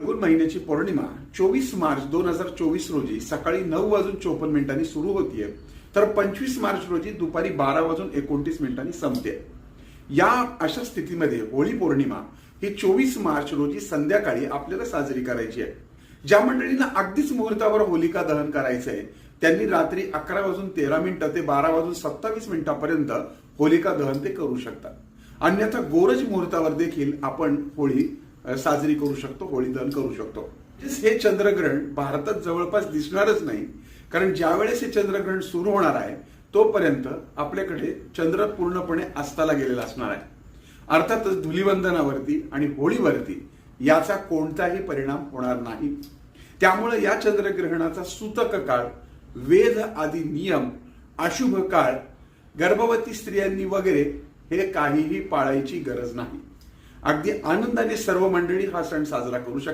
फाल्गुन महिन्याची पौर्णिमा चोवीस मार्च दोन हजार चोवीस रोजी सकाळी नऊ वाजून चोपन्न मिनिटांनी सुरू होतीये. तर पंचवीस मार्च रोजी दुपारी बारा वाजून एकोणतीस मिनिटांनी संपते. या अशा स्थितीमध्ये होळी पौर्णिमा ही चोवीस मार्च रोजी संध्याकाळी आपल्याला साजरी करायची आहे. ज्या मंडळींना अगदीच मुहूर्तावर होलिका दहन करायचं आहे त्यांनी रात्री अकरा वाजून तेरा मिनिटं ते बारा वाजून सत्तावीस मिनिटापर्यंत होलिका दहन ते करू शकतात. अन्यथा गोरज मुहूर्तावर देखील आपण होळी साजरी करू शकतो होळी दहन करू शकतो. हे चंद्रग्रहण भारतात जवळपास दिसणारच नाही. कारण ज्यावेळेस हे चंद्रग्रहण सुरू होणार आहे तोपर्यंत आपल्याकडे चंद्र पूर्णपणे अस्ताला गेलेला असणार आहे. अर्थातच धुलिवंदनावरती आणि होळीवरती याचा कोणताही परिणाम होणार नाही. त्यामुळे या चंद्रग्रहणाचा सूतक काळ वेद आदी नियम अशुभ काळ गर्भवती स्त्रियांनी वगैरे हे काहीही पाळायची गरज नाही. अगदी आनंदाने सर्व मंडळी हा सण साजरा करू शकतात.